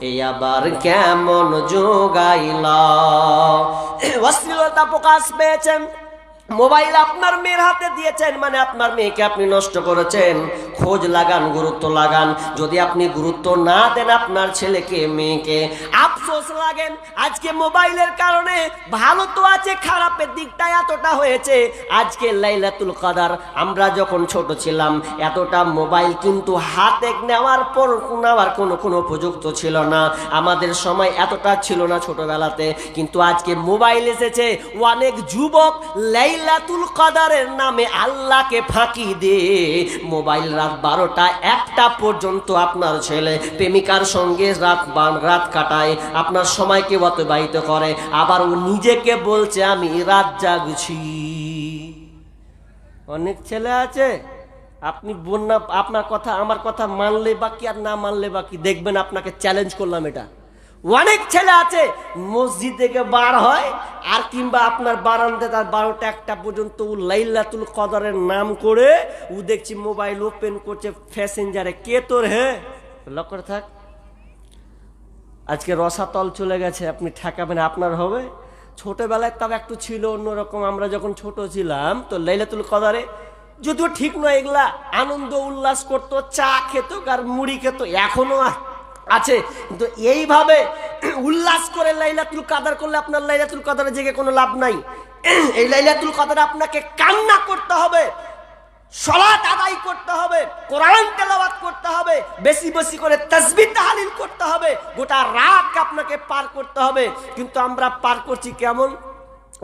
এই আবার কেমন যোগাইল অশ্লীলতা প্রকাশ পেয়েছেন। মোবাইল আপনার মেয়ের হাতে দিয়েছেন মানে আপনার মেয়েকে আপনি নষ্ট করেছেন। খোঁজ লাগান, গুরুত্ব লাগান। যদি আপনি গুরুত্ব না দেন আপনার ছেলেকে, মেয়েকে, আফসোস লাগেন। আজকে মোবাইলের কারণে ভালো তো আছে, খারাপের দিকটা এতটা হয়েছে। আজকে লাইলাতুল কাদার, আমরা যখন ছোট ছিলাম, এতটা মোবাইল কিন্তু হাতে নেওয়ার পর নেওয়ার কোনো কোনো উপযুক্ত ছিল না। আমাদের সময় এতটা ছিল না ছোটবেলাতে। কিন্তু আজকে মোবাইল এসেছে, অনেক যুবক লাইলাতুল কাদারের নামে আল্লাহকে ফাঁকি দিয়ে মোবাইল রাত বারোটা, একটা পর্যন্ত আপনার ছেলে প্রেমিকার সঙ্গে রাত রাত কাটায়, আপনার সময়কে অতিবাহিত করে। আবার ও নিজেকে বলছে, আমি রাত জাগছি। অনেক ছেলে আছে, আপনি বন্যা, আপনার কথা, আমার কথা মানলে বাকি আর না মানলে বাকি? দেখবেন আপনাকে চ্যালেঞ্জ করলাম এটা। অনেক ছেলে আছে, মসজিদ থেকে বার হয়, আর কিংবা আপনার বারান্দে তার বারোটা একটা পর্যন্ত ও লাইলাতুল কদরের নাম করে, ও দেখছি মোবাইল ওপেন করছে প্যাসেঞ্জারে কে তোর হে? লক্ষ্য করে থাক। আজকে রসাতল চলে গেছে, আপনি ঠেকাবেন, আপনার হবে। ছোটবেলায় তাও একটু ছিল অন্যরকম, আমরা যখন ছোট ছিলাম, তো লাইলাতুল কদারে যদিও ঠিক নয়, এগুলা আনন্দ উল্লাস করতো, চা খেত, আর মুড়ি খেত, এখনও আছে। কিন্তু এইভাবে উল্লাস করে লাইলাতুল কাদার করলে আপনার লাইলাতুল কাদারে জেগে কোনো লাভ নাই। এই লাইলাতুল কাদারে আপনাকে কান্না করতে হবে সলাত আদায় করতে হবে, কোরআন তেলাওয়াত করতে হবে, বেশি বেশি করে তাসবিহ তাহলিল করতে হবে, গোটা রাত আপনাকে পার করতে হবে। কিন্তু আমরা পার করছি কেমন?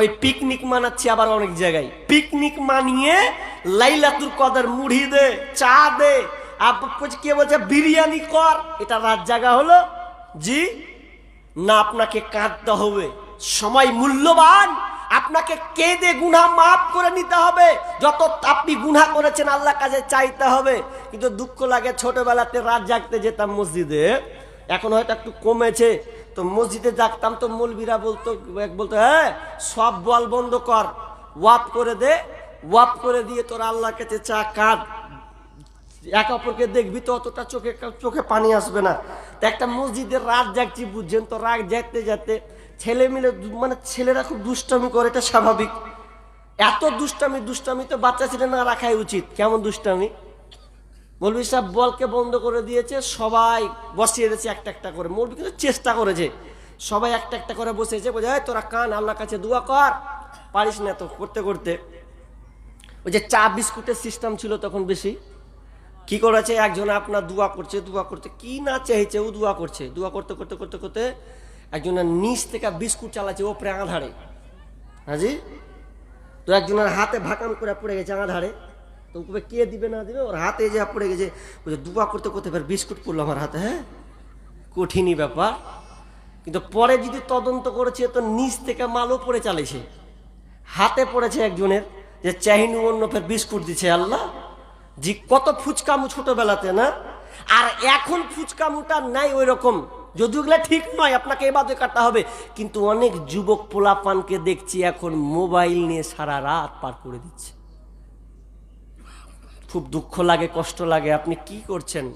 ওই পিকনিক মানাচ্ছি আবার অনেক জায়গায়। পিকনিক মানিয়ে লাইলাতুল কদর মুড়ি দে, চা দে কে বলছে, বিরিয়ানি কর। এটা রাত জায়গা হলো। জি, না আপনাকে কাঁদতে হবে। সময় মূল্যবান। আপনাকে কেঁদে গুনাহ মাফ করে নিতে হবে। যত আপনি গুনাহ করেছেন আল্লাহ কাছে চাইতে হবে। কিন্তু দুঃখ লাগে, ছোটবেলাতে রাত জাগতে যেতাম মসজিদে। এখন হয়তো একটু কমেছে। তো মসজিদে জাগতাম তো মৌলবীরা বলতো বলতো হ্যাঁ সব বল বন্ধ কর। ওয়াপ করে দে, ওয়াপ করে দিয়ে তোর আল্লাহ কাছে চা কাঁদ। এক অপরকে দেখবি তো অতটা চোখে চোখে পানি আসবে না। তো একটা মসজিদের রাত জাগছি, বুঝছেন তো? রাত জাগতে যেতে ছেলে মিলে মানে ছেলেরা খুব দুষ্টামি করে, এটা স্বাভাবিক। এত দুষ্টামি দুষ্টামি তো বাচ্চা ছেলে না রাখাই উচিত। কেমন দুষ্টামি? মৌলবী সাহেব বলকে বন্ধ করে দিয়েছে, সবাই বসিয়ে দিয়েছে একটা একটা করে। মৌলবী কিন্তু চেষ্টা করেছে। সবাই একটা একটা করে বসেছে "এই তোরা কান, আল্লাহর কাছে দোয়া কর। পারিস না তো, করতে করতে। ওই যে চা বিস্কুটের সিস্টেম ছিল তখন বেশি। কি করেছে? একজন আপনার দোয়া করছে দোয়া করছে কি না চাইছে ও দোয়া করছে। দোয়া করতে করতে করতে করতে একজনের নিচ থেকে বিস্কুট চালাচ্ছে, ওপরে আধারে। হাজি? তো একজনের হাতে ভাকাম করে পড়ে গেছে আধারে। তো ওকে কে দিবে, না দিবে? ওর হাতে যে পড়ে গেছে। বলছে দোয়া করতে করতে ফের বিস্কুট পড়ল আমার হাতে হ্যাঁ? কঠিনই ব্যাপার। কিন্তু পরে যদি তদন্ত করেছে, তো নিচ থেকে মালও পড়ে চালিয়েছে হাতে পড়েছে একজনের যে চাহিনু অন্য ফের বিস্কুট দিছে, আল্লাহ। জি, কত ফুচকামু ছোটবেলাতে, না? আর এখন ফুচকামুটা নাই ওই রকম যদিও ঠিক নয়, আপনাকে এবাদে কাটতে হবে। কিন্তু অনেক যুবক পোলাপানকে দেখছি এখন মোবাইল নিয়ে সারা রাত পার করে দিচ্ছে। খুব দুঃখ লাগে, কষ্ট লাগে। আপনি কি করছেন?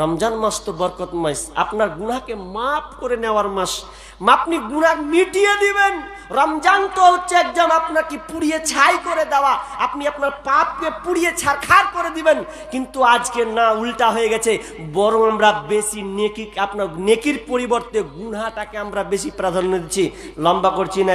রমজান মাস তো বরকত মাস। আপনার গুনাহকে মাফ করে নেওয়ার মাস। আপনি গুনাহ মিটিয়ে দিবেন। রমজান তো হচ্ছে একদম আপনাকে পুড়িয়ে ছাই করে দেওয়া। আপনি আপনার পাপকে পুড়িয়ে ছারখার করে দিবেন। কিন্তু আজকে না, উল্টা হয়ে গেছে। বরং আমরা বেশি নেকি আপনার নেকির পরিবর্তে গুনাহটাকে আমরা বেশি প্রাধান্য দিচ্ছি। লম্বা করছি না।